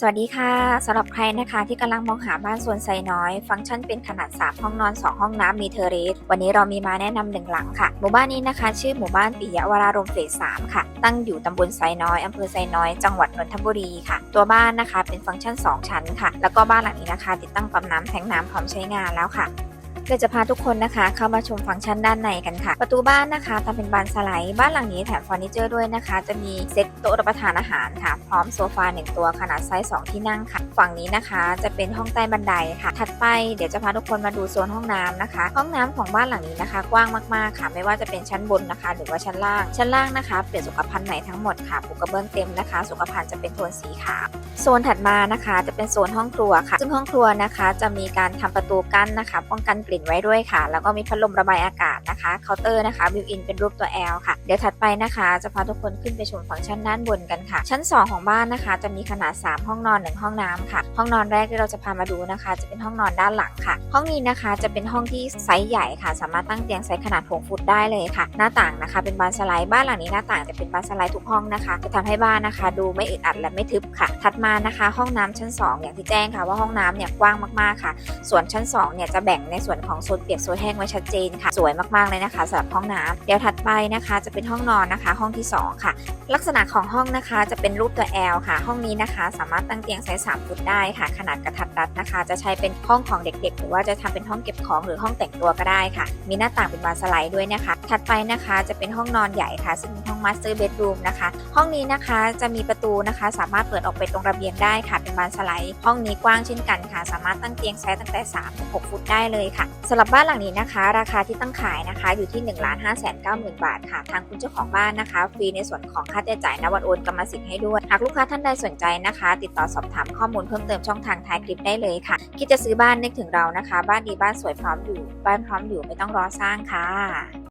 สวัสดีค่ะสำหรับใครนะคะที่กำลังมองหาบ้านส่วนไซน้อย ฟังก์ชันเป็นขนาด 3 ห้องนอน 2 ห้องน้ำมีเทอร์เรสวันนี้เรามีมาแนะนำหนึ่งหลังค่ะ หมู่บ้านนี้นะคะ ชื่อหมู่บ้านปิยวรารมเฟส3ค่ะ ตั้งอยู่ตำบลไซน้อยอำเภอไซน้อย จังหวัดนนทบุรีค่ะ ตัวบ้านนะคะเป็นฟังก์ชัน 2 ชั้นค่ะ แล้วก็บ้านหลังนี้นะคะ ติดตั้งปั๊มน้ำแทงน้ำพร้อมใช้งานแล้วค่ะ เดี๋ยวจะพาทุกคนนะคะ เข้ามาชมฟังก์ชันด้านในกันค่ะ ประตูบ้านนะคะทำเป็นบานสไลด์บ้านหลังนี้แถมเฟอร์นิเจอร์ด้วยนะคะ จะมีเซ็ตโต๊ะรับประทานอาหารค่ะ พร้อมโซฟาหนึ่งตัวขนาดไซส์2ที่นั่งค่ะ ฝั่งนี้นะคะ จะเป็นห้องใต้บันไดค่ะ ถัดไปเดี๋ยวจะพาทุกคนมาดูโซนห้องน้ำนะคะ ห้องน้ำของบ้านหลังนี้นะคะ กว้างมากๆค่ะ ไม่ว่าจะเป็นชั้นบนนะคะ หรือว่าชั้นล่าง ชั้นล่างนะคะเปลี่ยนสุขภัณฑ์ใหม่ทั้งหมดค่ะปูกระเบื้องเต็มนะคะ สุขภัณฑ์จะเป็นโทนสีขาวโซนถัดมานะคะ จะเป็นโซนห้องครัวค่ะ ซึ่งห้องครัวนะคะ จะมีการทำประตูกั้นนะคะ ป้องกันกลิ่นไว้ด้วยค่ะ แล้วก็มีพัดลมระบายอากาศนะคะเคาน์เตอร์นะคะบิวอินเป็นรูปตัว L ค่ะ เดี๋ยวถัดไปนะคะ จะพาทุกคนขึ้นไปชมฟังก์ชันด้านบนกันค่ะ ชั้น 2 ของบ้านนะคะ จะมีขนาด 3 ห้องนอน 1 ห้องน้ำค่ะ ห้องนอนแรกที่เราจะพามาดูนะคะ จะเป็นห้องนอนด้านหลังค่ะ ห้องนี้นะคะจะเป็นห้องที่ไซส์ใหญ่ค่ะ สามารถตั้งเตียงไซส์ขนาด 6 ฟุตได้เลยค่ะ หน้าต่างนะคะ เป็นบานสไลด์บ้านหลังนี้หน้าต่างจะเป็นบานสไลด์ทุกห้องนะคะ จะทำให้บ้านนะคะ ดูไม่อึดอัดและไม่ทึบค่ะ ถัดมานะคะ ห้องน้ำชั้น 2 อย่างที่แจ้งค่ะว่าห้องน้ำเนี่ยกว้างมากๆค่ะ ส่วนชั้น2เนี่ยจะแบ่งในส่วนของโซนเปียกโซนแห้งไว้ชัดเจนค่ะ สวยมากๆเลยนะคะสำหรับห้องน้ำเดี๋ยวถัดไปนะคะ จะเป็นห้องนอนนะคะ ห้องที่ 2 ค่ะ ลักษณะของห้องนะคะจะเป็นรูปตัว L ค่ะ ห้องนี้นะคะ สามารถตั้งเตียงไซส์3ฟุตได้ค่ะ ขนาดกระทัดรัดนะคะ จะใช้เป็นห้องของเด็กๆ หรือว่าจะทำเป็นห้องเก็บของหรือห้องแต่งตัวก็ได้ค่ะ มีหน้าต่างเป็นบานสไลด์ด้วยนะคะ ถัดไปนะคะจะเป็นห้องนอนใหญ่ค่ะ ซึ่งเป็นห้องมาสเตอร์เบดรูมนะคะ ห้องนี้นะคะจะมีประตูนะคะ สามารถเปิดออกไปตรงระเบียงได้ค่ะ เป็นบานสไลด์ ห้องนี้กว้างเช่นกันค่ะ สามารถตั้งเตียงไซส์ตั้งแต่3ถึง6ฟุตได้เลยค่ะสำหรับบ้านหลังนี้นะคะ ราคาที่ตั้งขายนะคะ อยู่ที่ 1 5 9 0 0 0 0 บาทค่ะ ทางคุณเจ้าของบ้านนะคะ ฟรีในส่วนของค่าใช้จ่ายนวันโอนกรรมสิทธิ์ให้ด้วย หากลูกค้าท่านใดสนใจนะคะ ติดต่อสอบถามข้อมูลเพิ่มเติมช่องทางท้ายคลิปได้เลยค่ะ คิดจะซื้อบ้านนึกถึงเรานะคะ บ้านดีบ้านสวยพร้อมอยู่ บ้านพร้อมอยู่ไม่ต้องรอสร้างค่ะ